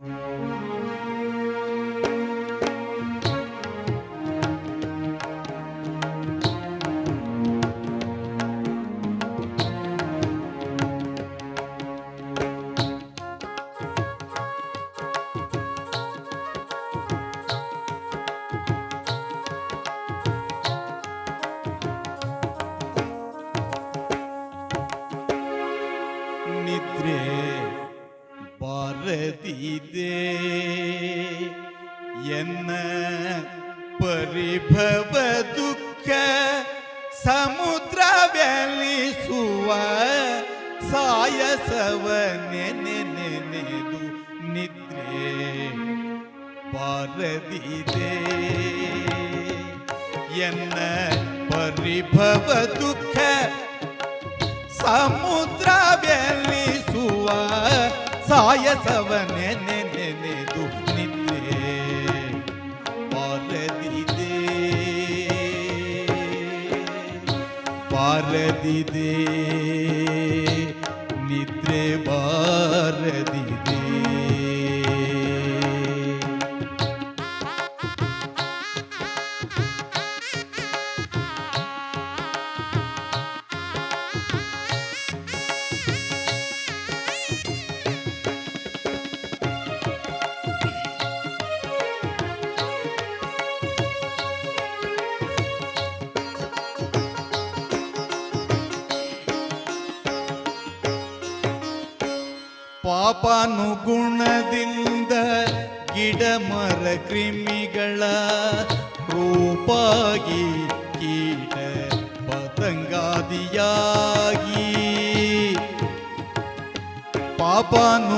Yeah. ಬಾರದಿದೆ ಎನ್ನ ಪರಿಭವ ದುಃಖ ಸಮುದ್ರ ವ್ಯಾಲಿಸುವ ಸಾಯಸವ ನೆನೆ ನೆನೆದು ನಿದ್ರೆ ಬಾರದಿದೆ. ಎನ್ನ ಪರಿಭವ ದುಃಖ ಸಮುದ್ರ ಬೆಲ್ಲಿಸುವ ಸಾಯಸವ ನೆನೆ ನೆನೆದು ನಿದ್ರೆ ಪಾರದಿದೆ ಪಾರದಿದೆ ನಿದ್ರೆ ಬಾರದಿದೆ ಪಾಪಾನುಗುಣದಿಂದ ಗಿಡ ಮರ ಕ್ರಿಮಿಗಳ ರೂಪಾಗಿ ಕೀಟ ಪತಂಗಾದಿಯಾಗಿ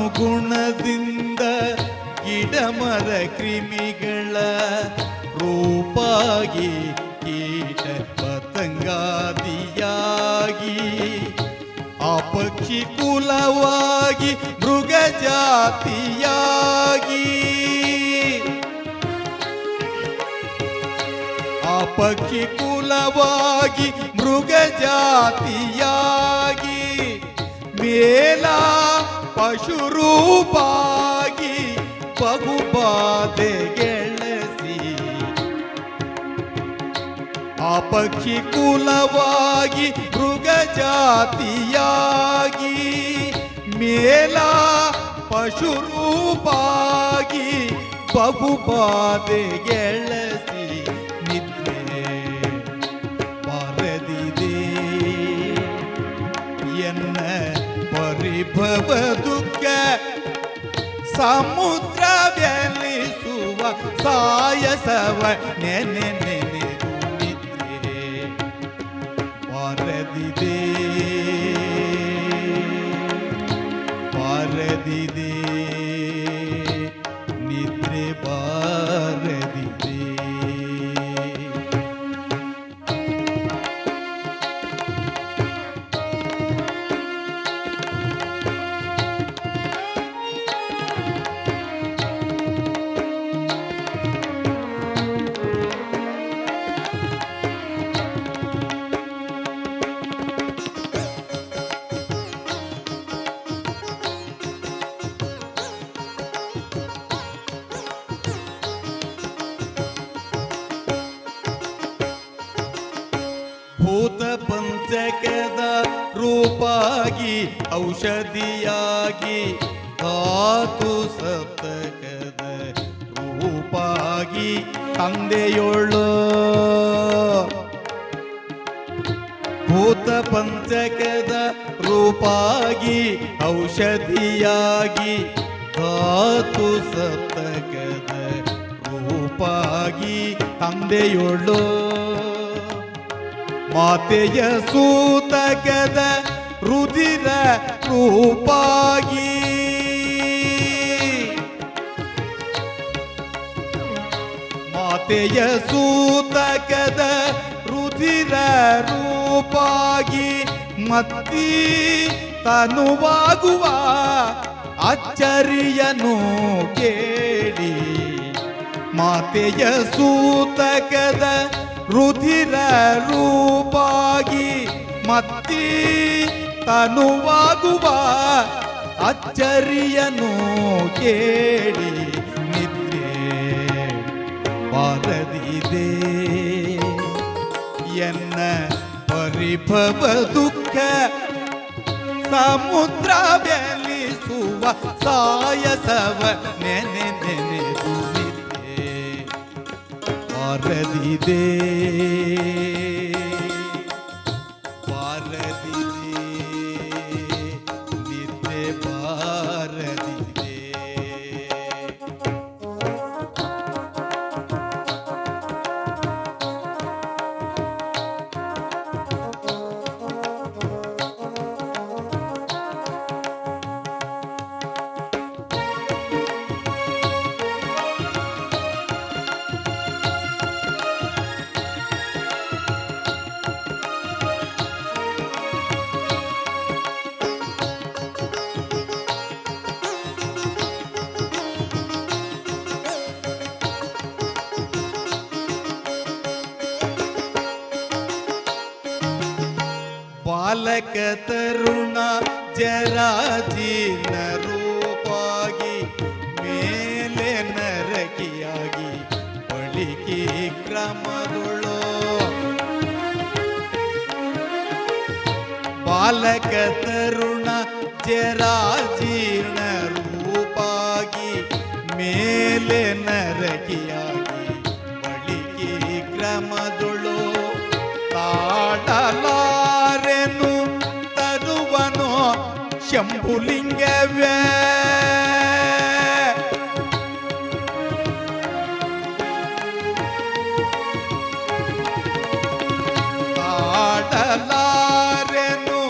ಪಾಪಾನುಗುಣದಿಂದ ಗಿಡ ಮರ ಕ್ರಿಮಿಗಳ ರೂಪಾಗಿ ಪಕ್ಷಿ ಕುಲವಾಗಿ ಮೃಗ ಜಾತಿಯಾಗಿ ಆ ಪಕ್ಷಿ ಕುಲವಾಗಿ ಮೃಗ ಜಾತಿಯಾಗಿ ಮೇಲ ಪಶು ರೂಪಾಗಿ ಗೆಳಸಿ ಆ ಪಕ್ಷಿ ಕುಲವಾಗಿ, ಮೃಗ ಜಾತಿಯಾಗಿ ಮೇಲ ಪಶುರೂಪಾಗಿ ಬಹುಬಾಧೆ ಗೆಳಸಿ ನಿದ್ರೆ ಬಾರದಿದೆ ಎನ್ನ ಪರಿಭವ ದುಃಖ ಸಮುದ್ರ ವ್ಯಾಲಿಸುವ ಸಾಯಸವ ನೆನೆ பாரதி தே ರೂಪಾಗಿ ಔಷಧಿಯಾಗಿ ಧಾತು ಸಪ್ತಕದ ರೂಪಾಗಿ ತಂದೆಯೊಳ್ಳು ಭೂತ ಪಂಚಕದ ರೂಪಾಗಿ ಔಷಧಿಯಾಗಿ ಧಾತು ಸಪ್ತಕದ ರೂಪಾಗಿ ತಂದೆಯೊಳ್ಳು ಮಾತೆಯ ಸೂತಕದ ರುದಿರ ರೂಪಾಗಿ. ಮಾತೆಯ ಸೂತಕದ ರುದಿರ ರೂಪಾಗಿ ಮತ್ತಿ ತನುವಾಗುವ ಅಚ್ಚರಿಯನು ಕೇಳಿ. ಮಾತೆಯ ಸೂತಕದ ರುಧಿರ ರೂಪಾಗಿ ಮತ್ತಿ ತನುವಾಗುವ ಅಚ್ಚರಿಯನು ಕೇಳಿ ನಿದ್ರೆ ಬಾರದಿದೆ ಎನ್ನ ಪರಿಭವ ದುಃಖ ಸಮುದ್ರ ಬೆಲಿಸುವ ಸಾಯಸವ ನೆನೆ ನೆನೆದು ನಿದ್ದೆ பாரதிதே பாரதி ಬಾಲಕ ತರುಣ ಜರಾಜೀರ್ಣ ರೂಪಾಗಿ ಮೇಲೆ ನರಕಿಯಾಗಿ ಬಳಿಕೆ ಕ್ರಮದೊಳು ಬಾಲಕ ತರುಣ ಜರಾಜೀರ್ಣ ರೂಪಾಗಿ ಮೇಲೆ ನರಕಿಯಾಗಿ ಶಂಭುಲಿಂಗವೇ. ಆಡಲಾರೆನು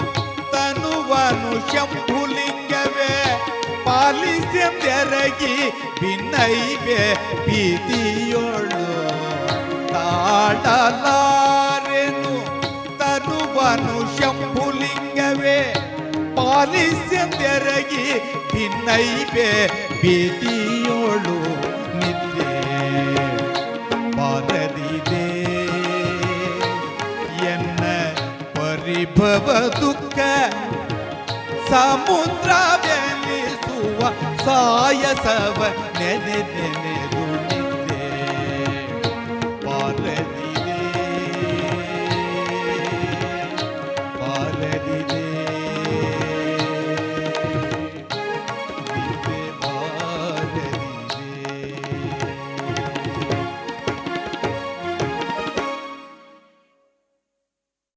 ತನುವನು ಶಂಭುಲಿಂಗವೇ. ಪಾಲಿಸೆಂದೆರಗಿ ಭಿನ್ನೈವೆ ಭೀತಿಯೋಳು. ಆಡಲಾರೆನು ತನುವನು ಶಂಭುಲಿಂಗವೇ ಪಾಲಿಸೆಂದೆರಗಿ ಭಿನ್ನೈವೆ ಭೀತಿಯೋಳು ನಿದ್ದೆ ಬಾರದಿದೆ ಎನ್ನ ಪರಿಭವ ದುಃಖ ಸಮುದ್ರ ಬೆಲಿಸುವ ಸಾಯಸವ ನೆನೆ ನೆನೆದು ನಿದ್ದೆ ಬಾರದಿದೆ